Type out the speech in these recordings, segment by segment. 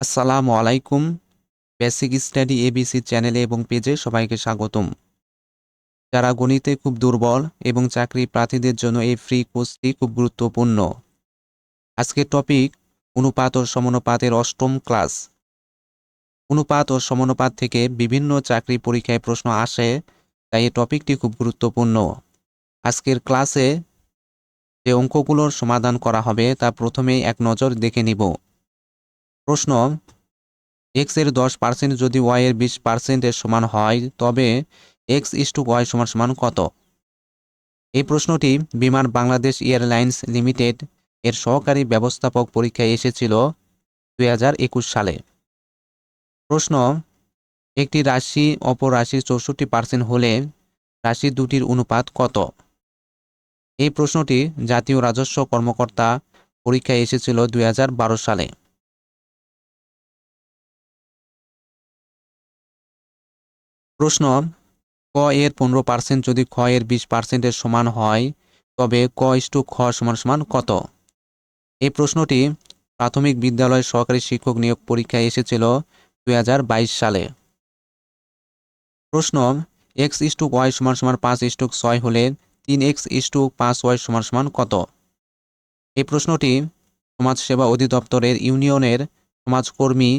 আসসালামু আলাইকুম। Basic study ABC চ্যানেলে এবং পেজে সবাইকে স্বাগতম। যারা গণিতে খুব দুর্বল এবং চাকরি প্রার্থীদের জন্য এই ফ্রি কোর্সটি খুব গুরুত্বপূর্ণ। আজকের টপিক অনুপাত ও সমানুপাতের অষ্টম ক্লাস অনুপাত ও সমনুপাত থেকে বিভিন্ন চাকরি পরীক্ষায় প্রশ্ন আসে, তাই এই টপিকটি খুব গুরুত্বপূর্ণ। আজকের ক্লাসে যে অঙ্কগুলোর সমাধান করা হবে, তা প্রথমেই এক নজর দেখে নিব। প্রশ্ন এক্সের দশ পার্সেন্ট যদি ওয়াই এর বিশ পার্সেন্টের সমান হয়, তবে এক্স ইস টু ওয়াই সমান সমান কত? এই প্রশ্নটি বিমান বাংলাদেশ এয়ারলাইন্স লিমিটেড এর সহকারী ব্যবস্থাপক পরীক্ষায় এসেছিল দুই হাজার একুশ সালে। প্রশ্ন, একটি রাশি অপর রাশির চৌষট্টি পার্সেন্ট হলে রাশি দুটির অনুপাত কত? এই প্রশ্নটি জাতীয় রাজস্ব কর্মকর্তা পরীক্ষায় এসেছিল দুই হাজার বারো সালে। প্রশ্ন, ক এর পনেরো পার্সেন্ট যদি খ এর বিশ পার্সেন্টের সমান হয়, তবে ক ইস্টু খ সমান সমান কত? এই প্রশ্নটি প্রাথমিক বিদ্যালয় সহকারী শিক্ষক নিয়োগ পরীক্ষায় এসেছিল দু হাজার বাইশ সালে। প্রশ্ন, এক্স ইস্টু ওয়াই সমান সমান পাঁচ ইস্টু ছয় হলে তিন এক্স ইস্টু পাঁচ ওয়াই সমান সমান কত? এই প্রশ্নটি সমাজসেবা অধিদপ্তরের ইউনিয়নের সমাজকর্মী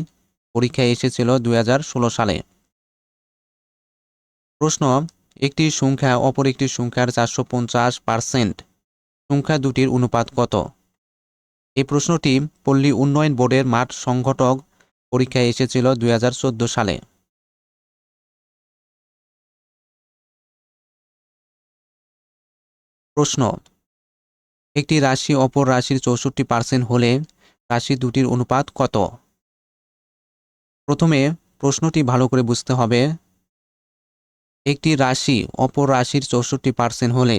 পরীক্ষায় এসেছিল দু হাজার ষোলো সালে। প্রশ্ন, একটি সংখ্যা অপর একটি সংখ্যার চারশো পঞ্চাশ পার্সেন্ট। সংখ্যা দুটির অনুপাত কত? এই প্রশ্নটি পল্লী উন্নয়ন বোর্ডের মাঠ সংগঠক পরীক্ষায় এসেছিল দুই হাজার চোদ্দ সালে। প্রশ্ন, একটি রাশি অপর রাশির চৌষট্টি পার্সেন্ট হলে রাশি দুটির অনুপাত কত? প্রথমে প্রশ্নটি ভালো করে বুঝতে হবে। একটি রাশি অপর রাশির চৌষট্টি পার্সেন্ট হলে,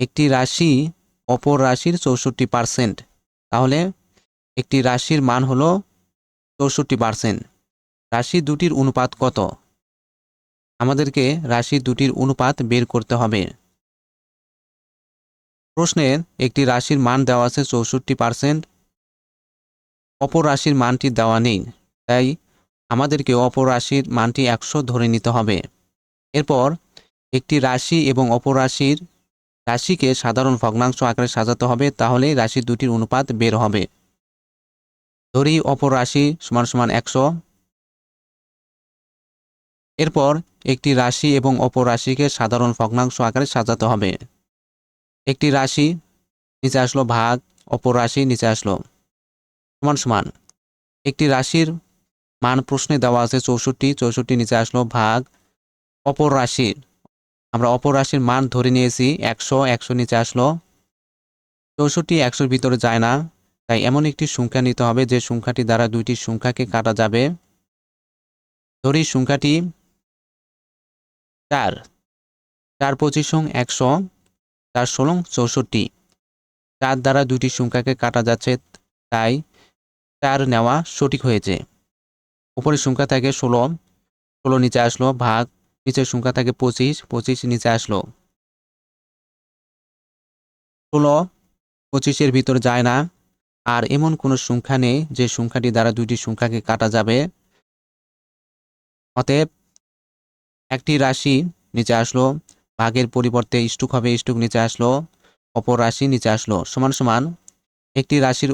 একটি রাশি অপর রাশির চৌষট্টি পার্সেন্ট তাহলে একটি রাশির মান হল চৌষট্টি পার্সেন্ট রাশি দুটির অনুপাত কত? আমাদেরকে রাশি দুটির অনুপাত বের করতে হবে। প্রশ্নের একটি রাশির মান দেওয়া আছে চৌষট্টি পার্সেন্ট অপর রাশির মানটি দেওয়া নেই, তাই আমাদেরকে অপর রাশির মানটি একশো ধরে নিতে হবে। এরপর একটি রাশি এবং অপর রাশির রাশিকে সাধারণ ভগ্নাংশ আকারে সাজাতে হবে তাহলেই রাশি দুটির অনুপাত বের হবে। ধরি অপর রাশি সমান সমান একশো। এরপর একটি রাশি এবং অপর রাশিকে সাধারণ ভগ্নাংশ আকারে সাজাতে হবে। একটি রাশি নিচে আসলো ভাগ, অপর রাশি নিচে আসলো সমান সমান। একটি রাশির মান প্রশ্নে দেওয়া আছে চৌষট্টি চৌষট্টি নিচে আসলো ভাগ অপর রাশির, আমরা অপর রাশির মান ধরে নিয়েছি একশো একশো নিচে আসলো। চৌষট্টি, একশোর ভিতরে যায় না, তাই এমন একটি সংখ্যা নিতে হবে যে সংখ্যাটি দ্বারা দুইটি সংখ্যাকে কাটা যাবে। ধরি সংখ্যাটি চার চার পঁচিশ একশো, চার ষোলো চৌষট্টি। চার দ্বারা দুইটি সংখ্যাকে কাটা যাচ্ছে, তাই চার নেওয়া সঠিক হয়েছে। উপরের সংখ্যা থেকে ষোলো ষোলো নিচে আসলো, ভাগ নিচের সংখ্যা থাকে পঁচিশ পঁচিশ নিচে আসলো। ষোলো, পঁচিশের ভিতর যায় না। আর এমন কোনো সংখ্যা নেই যে সংখ্যাটি দ্বারা দুইটি সংখ্যাকে কাটা যাবে। অতএব একটি রাশি নিচে আসলো, ভাগের পরিবর্তে স্টুক হবে, স্টুক নিচে আসলো, অপর রাশি নিচে আসলো। সমান সমান একটি রাশির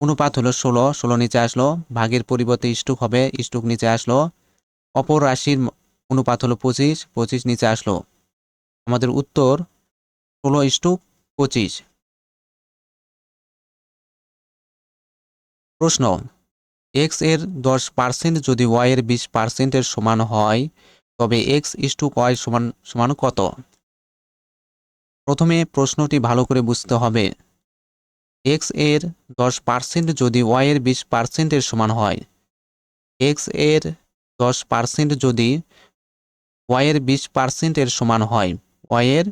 অনুপাত হলো ষোলো ষোলো নিচে আসলো, ভাগের পরিবর্তে স্টুক হবে, স্টুক নিচে আসলো, অপর রাশির অনুপাত হলো পঁচিশ পঁচিশ নিচে আসলো। আমাদের উত্তর ষোলো ইস্টু পঁচিশ। প্রশ্ন এক্সের দশ পার্সেন্ট যদি ওয়াই এর বিশ পার্সেন্টের সমান হয়, তবে এক্স ইস্টু ওয়াই সমান সমান কত? প্রথমে প্রশ্নটি ভালো করে বুঝতে হবে। এক্সের দশ পার্সেন্ট যদি ওয়াই এর বিশ পার্সেন্টের সমান হয় এক্সের দশ পার্সেন্ট যদি ওয়াইয়ের বিশ পার্সেন্টের সমান হয়। ওয়াইয়ের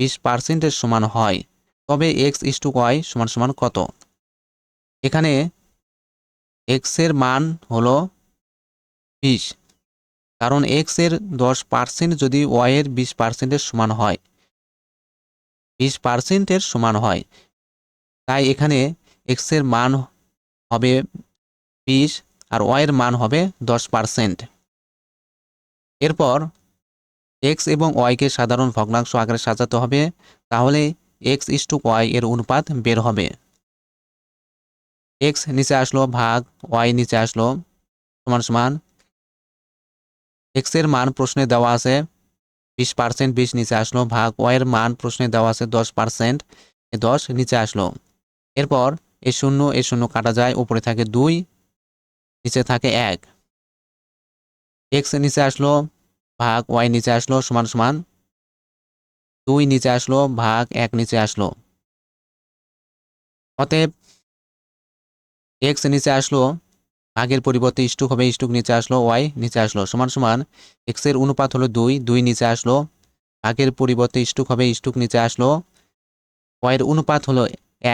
বিশ পার্সেন্টের সমান হয়। তবে এক্স ইস টু ওয়াই সমান সমান কত? এখানে এক্সের মান হলো বিশ। কারণ এক্সের দশ পার্সেন্ট যদি ওয়াইয়ের বিশ পার্সেন্টের সমান হয়, বিশ পার্সেন্টের সমান হয়, তাই এখানে এক্সের মান হবে বিশ আর ওয়াইয়ের মান হবে দশ পার্সেন্ট এরপর এক্স এবং ওয়াইকে সাধারণ ভগ্নাংশ আকারে সাজাতে হবে, তাহলে এক্স ইস টু ওয়াই এর অনুপাত বের হবে। এক্স নিচে আসলো ভাগ ওয়াই নিচে আসলো সমান সমান। এক্সের মান প্রশ্নে দেওয়া আছে, বিশ পার্সেন্ট বিশ নিচে আসলো ভাগ ওয়াই এর মান প্রশ্নে দেওয়া আছে দশ পার্সেন্ট দশ নিচে আসলো। এরপর এ শূন্য এ শূন্য কাটা যায়, উপরে থাকে দুই, নিচে থাকে এক। এক্স নিচে আসলো ভাগ ওয়াই নিচে আসলো, সমান সমান দুই নিচে আসলো, ভাগ এক নিচে আসলো। অতএব এক্স নিচে আসলো, ভাগের পরিবর্তে স্টুক হবে, স্টুক নিচে আসলো ওয়াই নিচে আসলো, সমান সমান এক্সের অনুপাত হলো দুই দুই নিচে আসলো, ভাগের পরিবর্তে স্টুক হবে, স্টুক নিচে আসলো ওয়াইয়ের অনুপাত হলো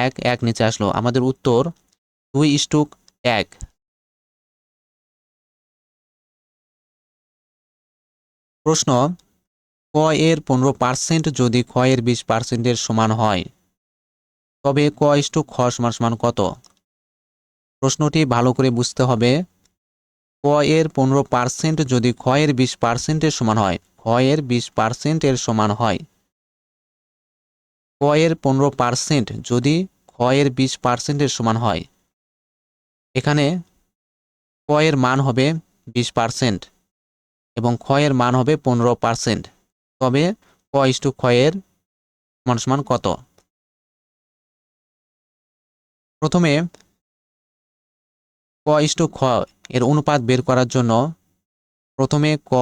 এক এক নিচে আসলো। আমাদের উত্তর দুই স্টুক এক। প্রশ্ন, ক এর পনেরো পার্সেন্ট যদি খ এর বিশ পার্সেন্টের সমান হয়, তবে ক ইস্টু খ সমান সমান কত? প্রশ্নটি ভালো করে বুঝতে হবে। ক এর পনেরো পার্সেন্ট যদি খ এর বিশ পার্সেন্টের সমান হয়, খ এর বিশ পার্সেন্টের সমান হয়। ক এর পনেরো পার্সেন্ট যদি খ এর বিশ পার্সেন্টের সমান হয়, এখানে ক এর মান হবে বিশ পার্সেন্ট। এবং এর মান হবে পনেরো পার্সেন্ট। তবে ক ইস্টু এর সমান কত? প্রথমে ক ইস্টু খ এর অনুপাত বের করার জন্য প্রথমে ক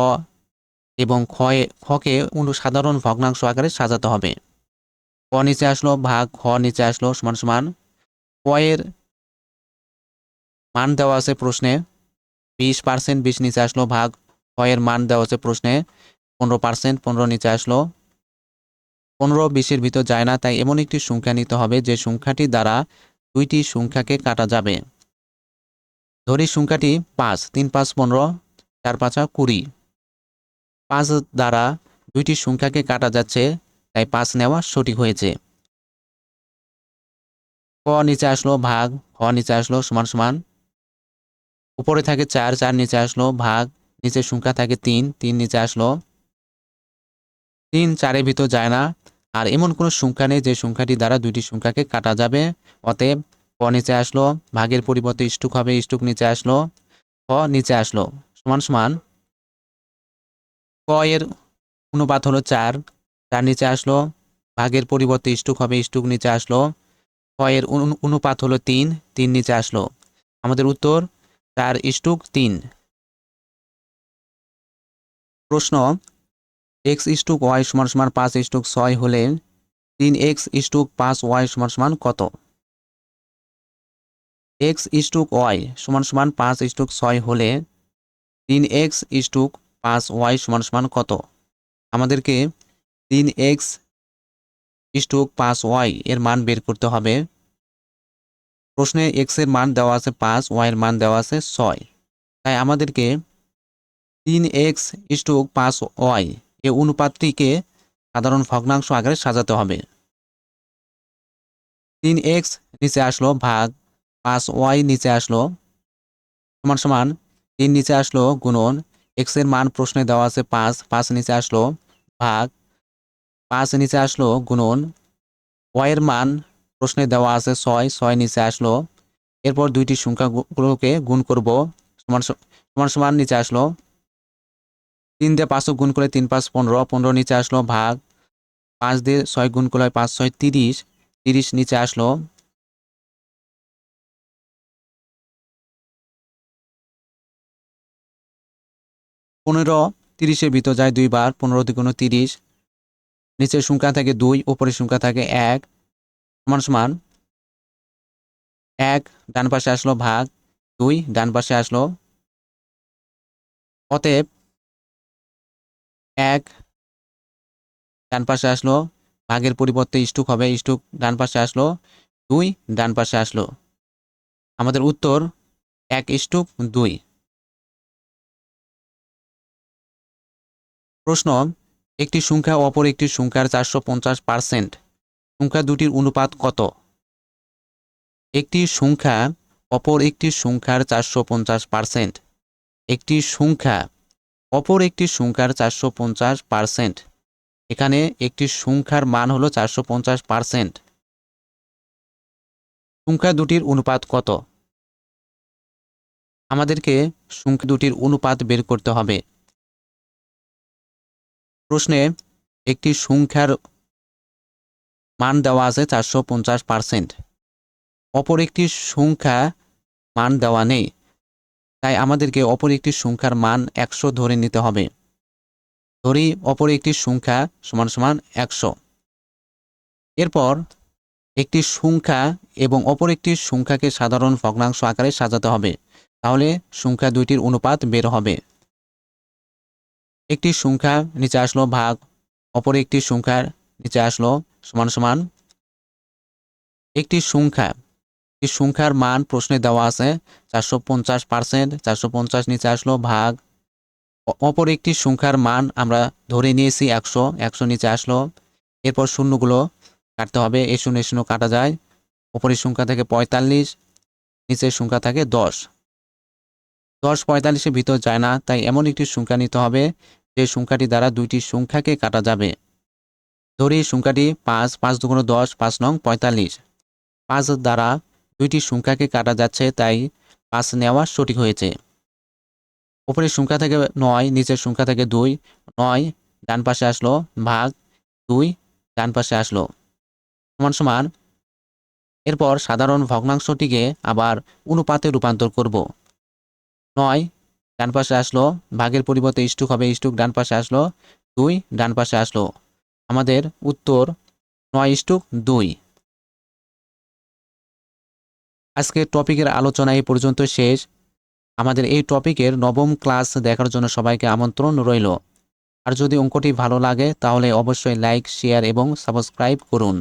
এবং এ- খকে সাধারণ ভগ্নাংশ আকারে সাজাতে হবে। ক নিচে আসলো ভাগ, খ নিচে আসলো সমান সমান। ক এর মান দেওয়া আছে প্রশ্নে, বিশ পার্সেন্ট, বিশ নিচে আসলো ভাগ এর মান দেওয়া হচ্ছে প্রশ্নে। পনেরো পার্সেন্ট পনেরো নিচে আসলো। পনেরো বিশের ভিতর যায় না, তাই এমন একটি সংখ্যা নিতে হবে যে সংখ্যাটি দ্বারা দুইটি সংখ্যাকে কাটা যাবে। ধরি সংখ্যাটি পাঁচ, তিন, পাঁচ, পনেরো, চার, পাঁচা কুড়ি। পাঁচ দ্বারা দুইটি সংখ্যাকে কাটা যাচ্ছে, তাই পাঁচ নেওয়া সঠিক হয়েছে। ক নিচে আসলো ভাগ, খ নিচে আসলো সমান সমান। উপরে থাকে চার চার নিচে আসলো ভাগ নিচে সংখ্যা থাকে তিন তিন নিচে আসলো। তিন চারের ভিতর যায় না। আর এমন কোনো সংখ্যা নেই যে সংখ্যাটি দ্বারা দুইটি সংখ্যাকে কাটা যাবে। অতএব ক নিচে আসলো, ভাগের পরিবর্তে স্টুক হবে, স্টুক নিচে আসলো ক নিচে আসলো। সমান সমান। ক এর অনুপাত হলো চার চার নিচে আসলো, ভাগের পরিবর্তে স্টুক হবে, স্টুক নিচে আসলো। ক এর অনুপাত হলো তিন তিন নিচে আসলো। আমাদের উত্তর, চার স্টুক তিন। প্রশ্ন এক্স স্টুক ওয়াই সমান সমান পাঁচ স্টুক ছয় হলে তিন এক্স স্টুক পাঁচ ওয়াই সমান সমান কত? এক্স স্টুক ওয়াই সমান সমান পাঁচ স্টুক ছয় হলে তিন এক্স স্টুক পাঁচ ওয়াই সমান সমান কত? আমাদেরকে তিন এক্স স্টুক পাঁচ ওয়াই এর মান বের করতে হবে। প্রশ্নে এক্সের মান দেওয়া আছে পাঁচ ওয়াই এর মান দেওয়া আছে ছয়। তাই আমাদেরকে তিন এক্স স্টুক পাঁচ ওয়াই। এ অনুপাতটিকে সাধারণ ভগ্নাংশ আকারে সাজাতে হবে। তিন এক্স নিচে আসলো ভাগ, পাঁচ ওয়াই নিচে আসলো সমান সমান তিন নিচে আসলো গুণন। এক্সের মান প্রশ্নে দেওয়া আছে পাঁচ পাঁচ নিচে আসলো ভাগ, পাঁচ নিচে আসলো গুণন। ওয়াইয়ের মান প্রশ্নে দেওয়া আছে ছয় ছয় নিচে আসলো। এরপর দুইটি সংখ্যাগুলোকে গুণ করব। সমান সমান সমান নিচে আসলো তিন দিয়ে পাঁচশো গুণ করে তিন পাঁচ পনেরো পনেরো নিচে আসলো ভাগ, পাঁচ দিয়ে ছয় গুণ করলে পাঁচ ছয় তিরিশ তিরিশ নিচে আসলো। পনেরো, তিরিশের ভিতর যায় দুইবার, পনেরো দ্বিগুণ তিরিশ, নিচের সংখ্যা থাকে দুই, উপরের সংখ্যা থাকে এক, সমান সমান এক, ডান পাশে আসলো ভাগ, দুই, ডান পাশে আসলো। অতএব এক, ডান পাশে আসলো, ভাগের পরিবর্তে স্টুক হবে, স্টুক ডান পাশে আসলো, দুই, ডান পাশে আসলো। আমাদের উত্তর এক স্টুক, দুই। প্রশ্ন, একটি সংখ্যা অপর একটি সংখ্যার চারশো পঞ্চাশ পার্সেন্ট। সংখ্যা দুটির অনুপাত কত? একটি সংখ্যা অপর একটি সংখ্যার চারশো পঞ্চাশ পার্সেন্ট। একটি সংখ্যা অপর একটি সংখ্যার চারশো পঞ্চাশ পার্সেন্ট এখানে একটি সংখ্যার মান হলো চারশো পঞ্চাশ পার্সেন্ট সংখ্যা দুটির অনুপাত কত? আমাদেরকে সংখ্যা দুটির অনুপাত বের করতে হবে। প্রশ্নে একটি সংখ্যার মান দেওয়া আছে চারশো পঞ্চাশ পার্সেন্ট অপর একটি সংখ্যা মান দেওয়া নেই। তাই আমাদেরকে অপর একটি সংখ্যার মান একশো ধরে নিতে হবে। ধরি অপর একটি সংখ্যা সমান সমান একশো। এরপর একটি সংখ্যা এবং অপর একটি সংখ্যাকে সাধারণ ভগ্নাংশ আকারে সাজাতে হবে। তাহলে সংখ্যা দুইটির অনুপাত বের হবে। একটি সংখ্যা নিচে আসলো ভাগ, অপর একটি সংখ্যার নিচে আসলো সমান সমান। একটি সংখ্যা সংখ্যার মান প্রশ্নে দেওয়া আছে। চারশো পঞ্চাশ পার্সেন্ট, চারশো পঞ্চাশ নিচে আসলো ভাগ। অপর একটি সংখ্যার মান আমরা ধরে নিয়েছি একশো একশো নিচে আসলো। এরপর শূন্যগুলো কাটতে হবে, এই শূন্য শূন্য কাটা যায়। ওপরের সংখ্যা থেকে পঁয়তাল্লিশ, নিচের সংখ্যা থাকে দশ। দশ পঁয়তাল্লিশের ভিতর যায় না, তাই এমন একটি সংখ্যা নিতে হবে, যে সংখ্যাটি দ্বারা দুইটি সংখ্যাকে কাটা যাবে। ধরি সংখ্যাটি পাঁচ পাঁচ দুগুণ দশ, পাঁচ নং পঁয়তাল্লিশ। পাঁচ দ্বারা দুইটি সংখ্যাকে কাটা যাচ্ছে, তাই পাঁচ নেওয়া সঠিক হয়েছে। উপরের সংখ্যা থেকে নয়, নিচের সংখ্যা থেকে দুই, নয়, ডান পাশে আসলো, ভাগ দুই, ডান পাশে আসলো। সমান সমান, এরপর সাধারণ ভগ্নাংশটিকে আবার অনুপাতে রূপান্তর করব। নয়, ডান পাশে আসলো, ভাগের পরিবর্তে ইস্টুক হবে ইস্টুক ডান পাশে আসলো, দুই, ডান পাশে আসলো। আমাদের উত্তর নয় ইস্টুক দুই। আজকের টপিকের আলোচনা এই পর্যন্ত শেষ। আমাদের এই টপিকের নবম ক্লাস দেখার জন্য সবাইকে আমন্ত্রণ রইল। আর যদি অঙ্কটি ভালো লাগে, তাহলে অবশ্যই লাইক শেয়ার এবং সাবস্ক্রাইব করুন।